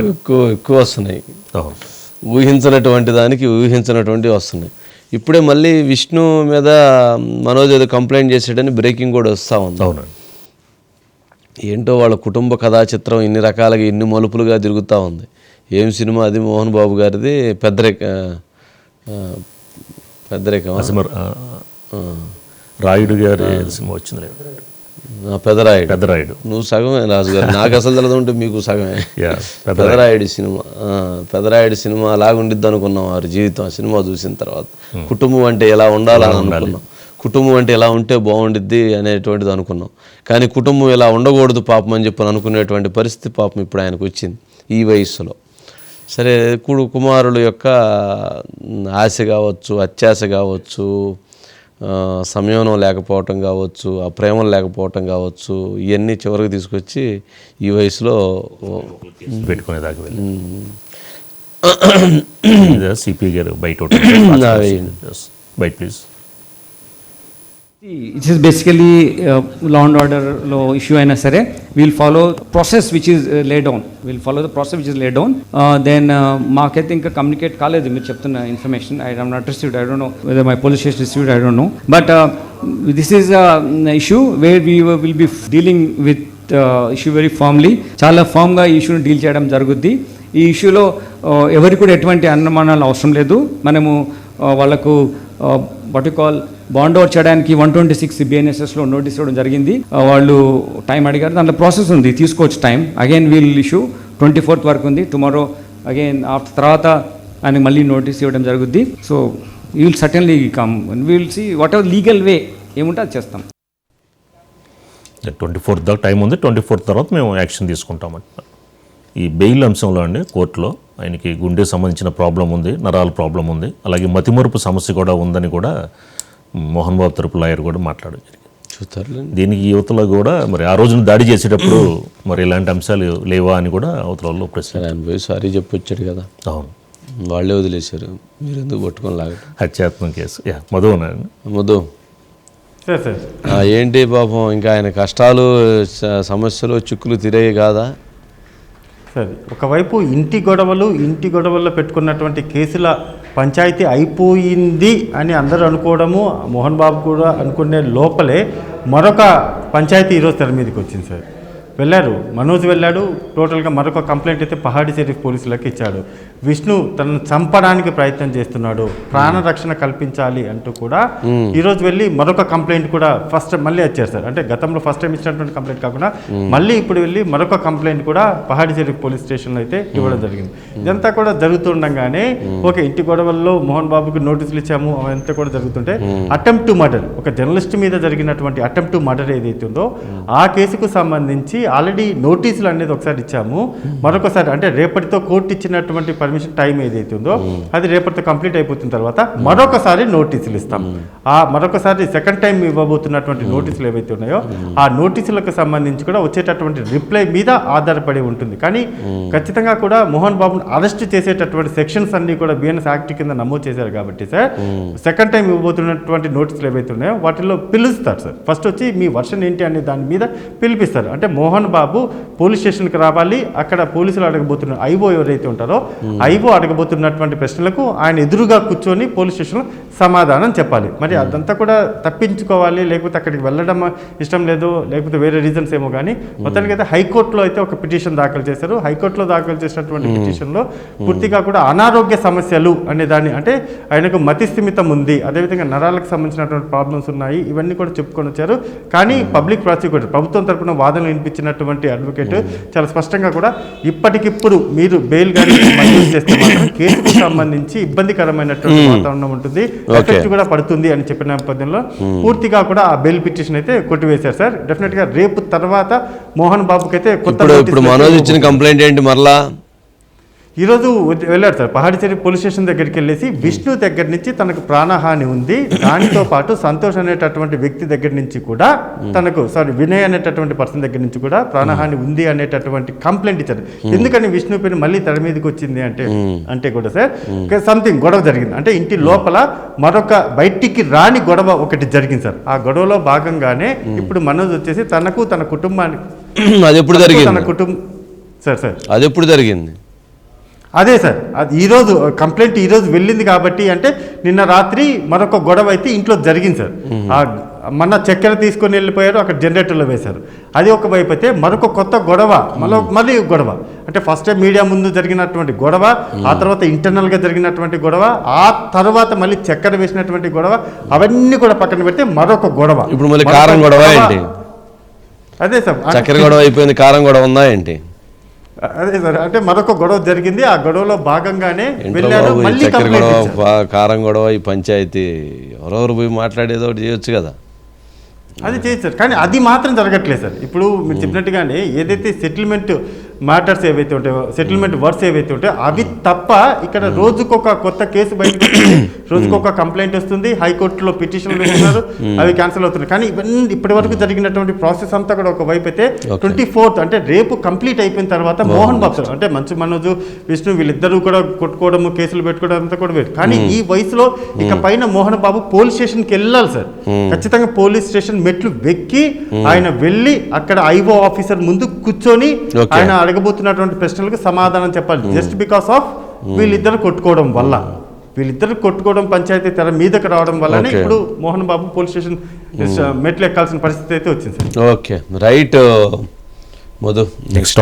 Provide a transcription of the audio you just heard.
ఎక్కువ ఎక్కువ వస్తున్నాయి. ఊహించినటువంటి దానికి ఊహించినటువంటివి వస్తున్నాయి. ఇప్పుడే మళ్ళీ విష్ణు మీద మనోజ్ ఏదో కంప్లైంట్ చేసాడని బ్రేకింగ్ కూడా వస్తూ ఉంది. అవునండి. ఏంటో వాళ్ళ కుటుంబ కథా చిత్రం ఇన్ని రకాలుగా ఇన్ని మలుపులుగా తిరుగుతూ ఉంది. ఏం సినిమా అది? మోహన్ బాబు గారిది పెద్దరిక పెద్దరికం రాయుడు గారి సినిమా వచ్చింది. పెదరాయుడు. పెద్దరాయుడు నువ్వు సగమే రాజుగారు. నాకు అసలు తెలియదు ఉంటే మీకు సగమే. పెదరాయుడు. సినిమా పెదరాయుడు సినిమా అలాగుండిద్ది అనుకున్నాం వారి జీవితం. ఆ సినిమా చూసిన తర్వాత. కుటుంబం అంటే ఎలా ఉండాలని అనుకున్నాం. కుటుంబం అంటే ఎలా ఉంటే బాగుండిద్ది అనేటువంటిది అనుకున్నాం. కానీ కుటుంబం ఇలా ఉండకూడదు పాపం అని చెప్పి అనుకునేటువంటి పరిస్థితి పాపం ఇప్పుడు ఆయనకు వచ్చింది ఈ వయస్సులో. సరే కుడు కుమారుల యొక్క ఆశ కావచ్చు అత్యాశ కావచ్చు సంయమనం లేకపోవటం కావచ్చు ఆ ప్రేమలు లేకపోవటం కావచ్చు ఇవన్నీ చివరికి తీసుకొచ్చి ఈ వయసులో పెట్టుకునేదాకా వెళ్ళి. సిపి గారు బయట. బయట please. It is basically law and ఆర్డర్లో ఇష్యూ అయినా సరే we'll follow process which is laid down we'll follow the process which is laid down then మాకైతే ఇంకా కమ్యూనికేట్ కాలేదు మీరు చెప్తున్న information I dumb not received I don't know whether my police station received I don't know but this is issue where we will be dealing with issue very formally చాలా ఫామ్గా ఈ ఇష్యూని deal చేయడం జరుగుద్ది. ఈ ఇష్యూలో ఎవరికి కూడా ఎటువంటి అనుమానాలు అవసరం లేదు. మనము వాళ్ళకు వాట్ కాల్ బాండ్ అవుట్ చేయడానికి వన్ ట్వంటీ సిక్స్ బిఎన్ఎస్ఎస్లో నోటీస్ ఇవ్వడం జరిగింది. వాళ్ళు టైం అడిగారు. దాంట్లో ప్రాసెస్ ఉంది. తీసుకోవచ్చు time again we'll issue twenty fourth వరకు ఉంది. టుమారో అగైన్ ఆఫ్టర్ తర్వాత ఆయన మళ్ళీ నోటీస్ ఇవ్వడం జరుగుద్ది. So you will suddenly come will see whatever legal way ఏముంటే అది చేస్తాం. ట్వంటీ ఫోర్త్ దాకా టైం ఉంది. ట్వంటీ ఫోర్త్ తర్వాత మేము యాక్షన్ తీసుకుంటామంట. ఈ బెయిల్ అంశంలో అండి కోర్టులో ఆయనకి గుండె సంబంధించిన ప్రాబ్లం ఉంది నరాల ప్రాబ్లం ఉంది. అలాగే మతిమరుపు సమస్య కూడా ఉందని కూడా మోహన్ బాబు తరపు లాయర్ కూడా మాట్లాడడం జరిగింది. చూస్తారులేండి. దీనికి యువతలో కూడా మరి ఆ రోజున దాడి చేసేటప్పుడు మరి ఇలాంటి అంశాలు లేవా అని కూడా అవతలలో ప్రశ్న సరే ఆయన పోయి సారీ చెప్పి వచ్చాడు కదా. అవును. వాళ్ళే వదిలేశారు. మీరు ఎందుకు పట్టుకొని లాగటం హత్యాత్మక కేసు. యా సార్ ఆ, ఏంటి పాపం ఇంకా ఆయన కష్టాలు సమస్యలు చిక్కులు తిరేవి కాదా? సరే ఒకవైపు ఇంటి గొడవలు ఇంటి గొడవల్లో పెట్టుకున్నటువంటి కేసుల పంచాయతీ అయిపోయింది అని అందరూ అనుకోవడము మోహన్ బాబు కూడా అనుకునే లోపలే మరొక పంచాయతీ ఈరోజు తెర మీదకి వచ్చింది సార్. వెళ్ళారు మనోజ్ వెళ్ళాడు. టోటల్గా మరొక కంప్లైంట్ అయితే పహాడి షరీఫ్ పోలీసులకు ఇచ్చాడు. విష్ణు తనను చంపడానికి ప్రయత్నం చేస్తున్నాడు. ప్రాణ రక్షణ కల్పించాలి అంటూ కూడా ఈరోజు వెళ్ళి మరొక కంప్లైంట్ కూడా ఫస్ట్ మళ్ళీ వచ్చారు సార్ అంటే గతంలో ఫస్ట్ టైం ఇచ్చినటువంటి కంప్లైంట్ కాకుండా మళ్ళీ ఇప్పుడు వెళ్ళి మరొక కంప్లైంట్ కూడా పహాడి షరీఫ్ పోలీస్ స్టేషన్లో అయితే ఇవ్వడం జరిగింది. ఇదంతా కూడా జరుగుతుండగానే ఓకే ఇంటి గొడవల్లో మోహన్ బాబుకి నోటీసులు ఇచ్చాము అవంతా కూడా జరుగుతుంటే అటెంప్ట్ టు మర్డర్ ఒక జర్నలిస్ట్ మీద జరిగినటువంటి అటెంప్ట్ టు మర్డర్ ఏదైతే ఉందో ఆ కేసుకు సంబంధించి ఆల్రెడీ నోటీసులు అనేది ఒకసారి ఇచ్చాము. మరొకసారి అంటే రేపటితో కోర్టు ఇచ్చినటువంటి పర్మిషన్ టైం ఏదైతే ఉందో అది రేపటితో కంప్లీట్ అయిపోతున్న తర్వాత మరొకసారి నోటీసులు ఇస్తాం. ఆ మరొకసారి సెకండ్ టైం ఇవ్వబోతున్నటువంటి నోటీసులు ఏవైతే ఉన్నాయో ఆ నోటీసులకు సంబంధించి కూడా వచ్చేటటువంటి రిప్లై మీద ఆధారపడి ఉంటుంది. కానీ ఖచ్చితంగా కూడా మోహన్ బాబును అరెస్ట్ చేసేటటువంటి సెక్షన్స్ అన్ని కూడా బిఎన్ఎస్ యాక్ట్ కింద నమోదు చేశారు కాబట్టి సార్ సెకండ్ టైం ఇవ్వబోతున్నటువంటి నోటీసులు ఏవైతే ఉన్నాయో వాటిలో పిలుస్తారు సార్. ఫస్ట్ వచ్చి మీ వర్షన్ ఏంటి అనే దాని మీద పిలిపిస్తారు. అంటే మోహన్ బాబు పోలీస్ స్టేషన్కి రావాలి. అక్కడ పోలీసులు అడగబోతున్న ఐఓ ఎవరైతే ఉంటారో ఐఓ అడగబోతున్నటువంటి ప్రశ్నలకు ఆయన ఎదురుగా కూర్చొని పోలీస్ స్టేషన్లో సమాధానం చెప్పాలి. మరి అదంతా కూడా తప్పించుకోవాలి లేకపోతే అక్కడికి వెళ్ళడం ఇష్టం లేదు లేకపోతే వేరే రీజన్స్ ఏమో కానీ మొత్తానికి అయితే హైకోర్టులో అయితే ఒక పిటిషన్ దాఖలు చేశారు. హైకోర్టులో దాఖలు చేసినటువంటి పిటిషన్లో పూర్తిగా కూడా అనారోగ్య సమస్యలు అనే దాన్ని అంటే ఆయనకు మతి స్థిమితం ఉంది. అదేవిధంగా నరాలకు సంబంధించినటువంటి ప్రాబ్లమ్స్ ఉన్నాయి. ఇవన్నీ కూడా చెప్పుకొని వచ్చారు. కానీ పబ్లిక్ ప్రాసిక్యూటర్ ప్రభుత్వం తరపున వాదనలు వినిపించినటువంటి అడ్వకేట్ చాలా స్పష్టంగా కూడా ఇప్పటికిప్పుడు మీరు బెయిల్ గారి మంజూరు చేస్తే మాత్రం కేసుకు సంబంధించి ఇబ్బందికరమైనటువంటి వాతావరణం ఉంటుంది. ఎఫెక్ట్ కూడా పడుతుంది అని చెప్పిన నేపథ్యంలో పూర్తిగా కూడా ఆ బెయిల్ పిటిషన్ అయితే కొట్టివేశారు సార్. డెఫినెట్గా రేపు తర్వాత మోహన్ బాబుకి అయితే కొత్త ఇప్పుడు మనోజ్ ఇచ్చిన కంప్లైంట్ ఏంటి మరలా? ఈరోజు వెళ్ళారు సార్. పహాడిచేరి పోలీస్ స్టేషన్ దగ్గరికి వెళ్ళేసి విష్ణు దగ్గర నుంచి తనకు ప్రాణహాని ఉంది. దానితో పాటు సంతోష్ అనేటటువంటి వ్యక్తి దగ్గర నుంచి కూడా తనకు సారీ వినయ్ అనేటటువంటి పర్సన్ దగ్గర నుంచి కూడా ప్రాణహాని ఉంది అనేటటువంటి కంప్లైంట్ ఇచ్చారు. ఎందుకని విష్ణు పేరు మళ్ళీ తెర మీదకి వచ్చింది అంటే అంటే కూడా సార్ సంథింగ్ గొడవ జరిగింది. అంటే ఇంటి లోపల మరొక బయటికి రాని గొడవ ఒకటి జరిగింది సార్. ఆ గొడవలో భాగంగానే ఇప్పుడు మనోజ్ వచ్చేసి తనకు తన కుటుంబానికి అది ఎప్పుడు తనకు, తన జరిగింది కుటుంబం సార్ సార్. అది ఎప్పుడు జరిగింది? అదే సార్ అది ఈరోజు కంప్లైంట్ ఈరోజు వెళ్ళింది కాబట్టి అంటే నిన్న రాత్రి మరొక గొడవ అయితే ఇంట్లో జరిగింది సార్. ఆ మొన్న చక్కెర తీసుకొని వెళ్ళిపోయారు అక్కడ జనరేటర్లో వేశారు. అది ఒక వైపు అయితే మరొక కొత్త గొడవ మళ్ళీ మళ్ళీ గొడవ. అంటే ఫస్ట్ టైం మీడియా ముందు జరిగినటువంటి గొడవ ఆ తర్వాత ఇంటర్నల్గా జరిగినటువంటి గొడవ ఆ తర్వాత మళ్ళీ చక్కెర వేసినటువంటి గొడవ అవన్నీ కూడా పక్కన పెడితే మరొక గొడవ. ఇప్పుడు మళ్ళీ కారం గొడవ ఏంటి? అదే సార్ చక్కెర గొడవ అయిపోయింది కారం గొడవ ఉందా ఏంటి? అదే సార్ అంటే మరొక గొడవ జరిగింది. ఆ గొడవలో భాగంగానే వెళ్ళారు మళ్ళీ గొడవ కారం గొడవ ఈ పంచాయతీ ఎవరెవరు పోయి మాట్లాడేదో ఒకటి చేయొచ్చు కదా. అది చేయొచ్చు సార్ కానీ అది మాత్రం జరగట్లేదు సార్. ఇప్పుడు మీరు చెప్పినట్టుగానే ఏదైతే సెటిల్మెంట్ మ్యాటర్స్ ఏవైతే ఉంటాయో సెటిల్మెంట్ వర్డ్స్ ఏవైతే ఉంటాయో అవి తప్ప ఇక్కడ రోజుకొక కొత్త కేసు బయటకు వస్తుంది రోజుకొక కంప్లైంట్ వస్తుంది. హైకోర్టులో పిటిషన్లు వేస్తున్నారు. అవి క్యాన్సిల్ అవుతున్నాయి. కానీ ఇవన్నీ ఇప్పటి వరకు జరిగినటువంటి ప్రాసెస్ అంతా కూడా ఒక వైపు అయితే ట్వంటీ ఫోర్త్ అంటే రేపు కంప్లీట్ అయిపోయిన తర్వాత మోహన్ బాబు సార్ అంటే మంచు మనోజు విష్ణు వీళ్ళిద్దరూ కూడా కొట్టుకోవడము కేసులు పెట్టుకోవడం అంతా కూడా వేరు. కానీ ఈ వయసులో ఇక పైన మోహన్ బాబు పోలీస్ స్టేషన్కి వెళ్ళాలి సార్. ఖచ్చితంగా పోలీస్ స్టేషన్ మెట్లు వెక్కి ఆయన వెళ్ళి అక్కడ ఐఓ ఆఫీసర్ ముందు కూర్చొని. ఆయన అడగబోతున్నటువంటి ప్రశ్నలకు సమాధానం చెప్పాలి. జస్ట్ బికాస్ ఆఫ్ వీళ్ళిద్దరు కొట్టుకోవడం వల్ల. వీళ్ళిద్దరు కొట్టుకోవడం పంచాయతీ తెర మీదకి రావడం వల్లనే. ఇప్పుడు మోహన్ బాబు పోలీస్ స్టేషన్ మెట్లు ఎక్కాల్సిన పరిస్థితి అయితే వచ్చింది sir. Okay. Right Madhu next